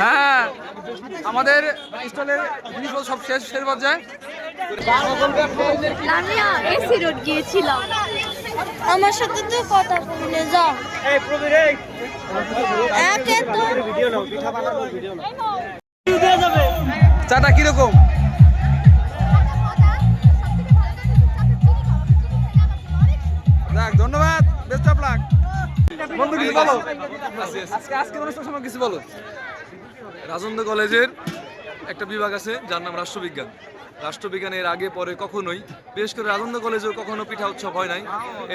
হ্যাঁ আমাদের স্টলের জিনিসপত্র সব শেষ শেষ পর্যায়ে আমি এসি রোড গিয়েছিলাম। আমার সাথে তো কথা বলে যাও। একে তো চাটা কীরকম? যাক ধন্যবাদ বেস্ট অফ লাক বন্ধু কিছু বলো? আজকে আজকে অনুষ্ঠান সময় কিছু বলো। রাজেন্দ্র কলেজের একটা বিভাগ আছে যার নাম রাষ্ট্রবিজ্ঞান। রাষ্ট্রবিজ্ঞানের আগে পরে কখনোই বিশেষ করে রাজেন্দ্র কলেজেও কখনো পিঠা উৎসব হয় নাই।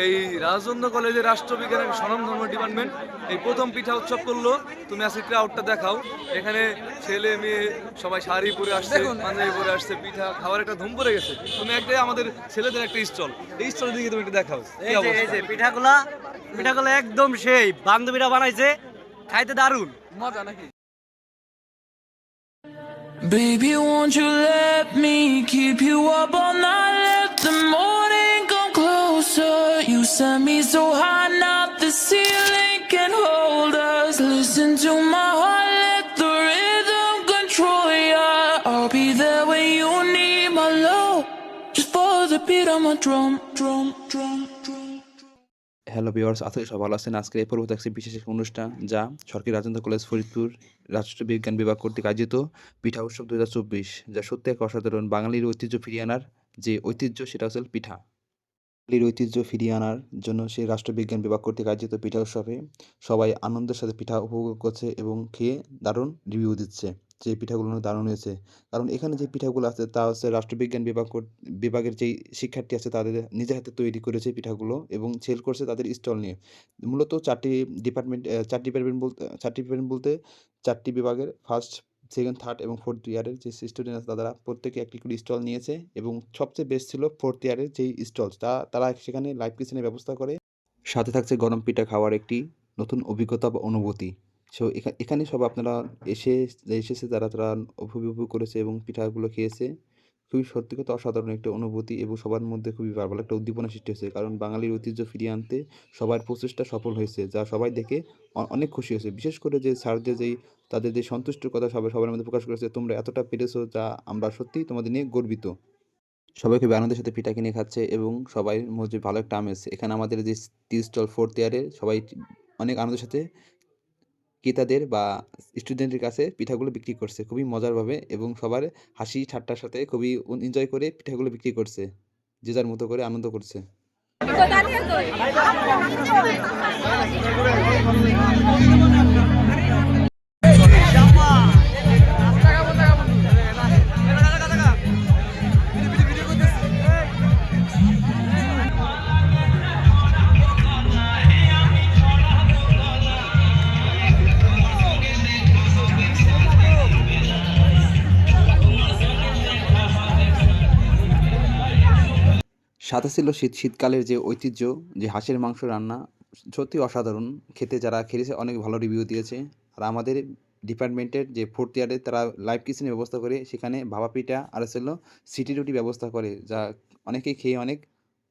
এই রাজেন্দ্র কলেজের রাষ্ট্রবিজ্ঞানের স্বনামধর্ম ডিপার্টমেন্ট এই প্রথম পিঠা উৎসব করল। তুমি আজকে ক্রাউডটা দেখাও। এখানে ছেলে মেয়ে সবাই শাড়ি পরে আসছে। পাঞ্জাবি পরে আসছে পিঠা খাওয়ার একটা ধুম পড়ে গেছে। তুমি একটা আমাদের ছেলেদের একটা স্টল এই স্টল দিকে তুমি একটু দেখাও। এই যে পিঠাগুলা পিঠাগুলা একদম সেই বান্ধবীরা বানাইছে খাইতে দারুণ মজা নাকি? Baby, won't you let me keep you up all night? Let the morning come closer. You set me so high, not the ceiling can hold us. Listen to my heart, let the rhythm control ya. I'll be there when you need my love. Just follow the beat of my drum, drum, drum. Hello viewers আশা করি সব ভালো আছেন। আজকের এই পর্ব থাকছে বিশেষ এক অনুষ্ঠান যা সরকারি রাজেন্দ্র কলেজ ফরিদপুর রাষ্ট্রবিজ্ঞান বিভাগ কর্তৃক আয়োজিত পিঠা উৎসব দু হাজার চব্বিশ, যা সত্যি এক অসাধারণ বাঙালির ঐতিহ্য ফিরিয়ে আনার যে ঐতিহ্য, সেটা হচ্ছে পিঠা। বাঙালির ঐতিহ্য ফিরিয়ে আনার জন্য সেই রাষ্ট্রবিজ্ঞান বিভাগ কর্তৃক আয়োজিত পিঠা উৎসবে সবাই আনন্দের সাথে পিঠা উপভোগ করছে এবং খেয়ে দারুণ রিভিউ দিচ্ছে। যে পিঠাগুলো দারুণ হয়েছে। কারণ এখানে যে পিঠাগুলো আছে, তা হচ্ছে রাষ্ট্রবিজ্ঞান বিভাগ বিভাগের যেই শিক্ষার্থী আছে, তাদের নিজের হাতে তৈরি করেছে পিঠাগুলো এবং সেল করছে তাদের স্টল নিয়ে। মূলত চারটি ডিপার্টমেন্ট চারটি ডিপার্টমেন্ট বলতে, চারটি ডিপার্টমেন্ট বলতে চারটি বিভাগের ফার্স্ট, সেকেন্ড, থার্ড এবং ফোর্থ ইয়ারের যে স্টুডেন্ট আছে, তারা প্রত্যেকে একটি করে স্টল নিয়েছে এবং সবচেয়ে বেস্ট ছিল ফোর্থ ইয়ারের যেই স্টল তা, তারা সেখানে লাইভ কিচেনের ব্যবস্থা করে। সাথে থাকছে গরম পিঠা খাওয়ার একটি নতুন অভিজ্ঞতা বা অনুভূতি। সো এখানে সব আপনারা এসে এসেছে যারা তারা উপভোগ করেছে এবং পিঠাগুলো খেয়েছে। খুবই সত্যি কথা, অসাধারণ একটা অনুভূতি এবং সবার মধ্যে খুবই ভালো একটা উদ্দীপনা সৃষ্টি হয়েছে। কারণ বাঙালির ঐতিহ্য ফিরিয়ে আনতে সবার প্রচেষ্টা সফল হয়েছে, যা সবাই দেখে অনেক খুশি হয়েছে। বিশেষ করে যে স্যারদের যেই, তাদের যে সন্তুষ্টির কথা সবাই, সবার মধ্যে প্রকাশ করেছে, তোমরা এতটা পেরেছ যা আমরা সত্যিই তোমাদের নিয়ে গর্বিত। সবাই খুবই আনন্দের সাথে পিঠা কিনে খাচ্ছে এবং সবাই মধ্যে ভালো একটা আমেজ। এখানে আমাদের যে টি স্টল ফোর্থ ইয়ারে সবাই অনেক আনন্দের সাথে ক্রেতাদের বা স্টুডেন্টের কাছে পিঠাগুলো বিক্রি করছে। খুবই মজারভাবে এবং সবার হাসি, ঠাট্টার সাথে খুবই এনজয় করে পিঠাগুলো বিক্রি করছে। যে যার মতো করে আনন্দ করছে। সাথে ছিল শীত, শীতকালের যে ঐতিহ্য, যে হাঁসের মাংস রান্না সত্যি অসাধারণ। খেতে যারা খেয়েছে, অনেক ভালো রিভিউ দিয়েছে। আর আমাদের ডিপার্টমেন্টের যে ফোর্থ ইয়ারে তারা লাইভ কিচেনের ব্যবস্থা করে, সেখানে ভাপা পিঠা আর ছিল সিটি রুটি ব্যবস্থা করে, যা অনেকেই খেয়ে অনেক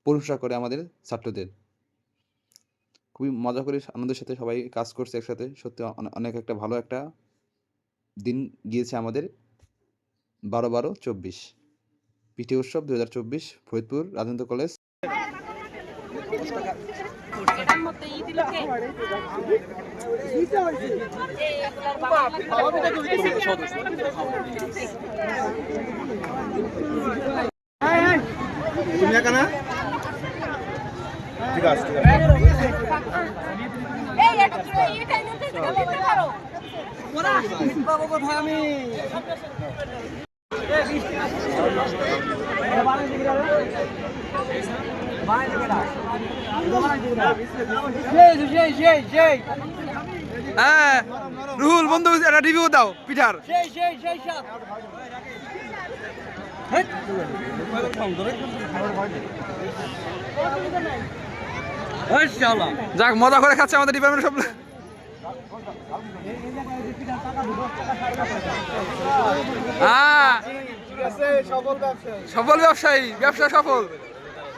প্রশংসা করে আমাদের ছাত্রদের। খুবই মজা করে আনন্দের সাথে সবাই কাজ করছে একসাথে। সত্যি অনেক একটা ভালো একটা দিন গিয়েছে আমাদের বারো বারো চব্বিশ। পিঠে উৎসব দু হাজার চব্বিশ ফরিদপুর রাজেন্দ্র কলেজ। তুমি একা ঠিক আছে ঠিক আছে। হ্যাঁ রুহুল বন্ধু একটা রিভিউ দাও পিঠার। যাক মজা করে খাচ্ছে আমাদের ডিপার্টমেন্ট সব। সফল ব্যবসায়ী। ব্যবসা সফল।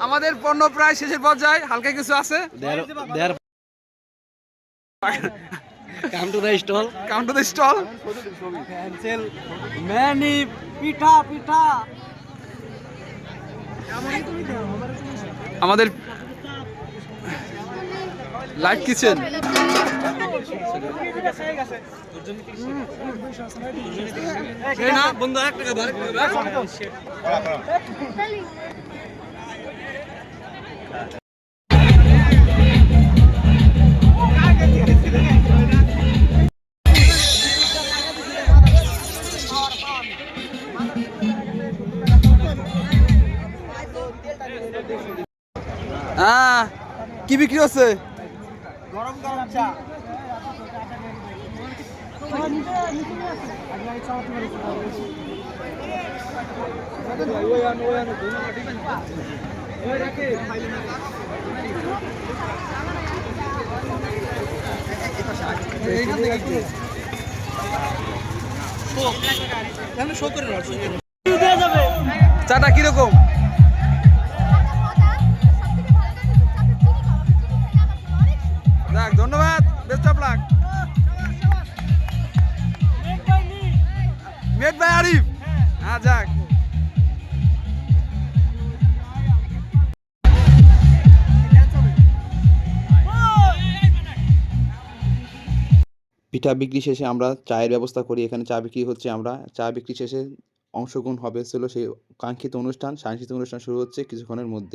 আমাদের পণ্য প্রায় শেষের পর্যায়ে হালকা কিছু আছে? Come to the stall come to the stall cancel many পিঠা পিঠা। আমাদের লাইট কিচেন বন্ধু এক কি বিক্রি হচ্ছে? গরম গরম চা। চাটা কীরকম? পিঠা বিক্রি শেষে আমরা চায়ের ব্যবস্থা করি। এখানে চা বিক্রি হচ্ছে আমরা। চা বিক্রি শেষে অংশগ্রহণ হবে ছিল সেই কাঙ্ক্ষিত অনুষ্ঠান। সাংস্কৃতিক অনুষ্ঠান শুরু হচ্ছে কিছুক্ষণের মধ্যে।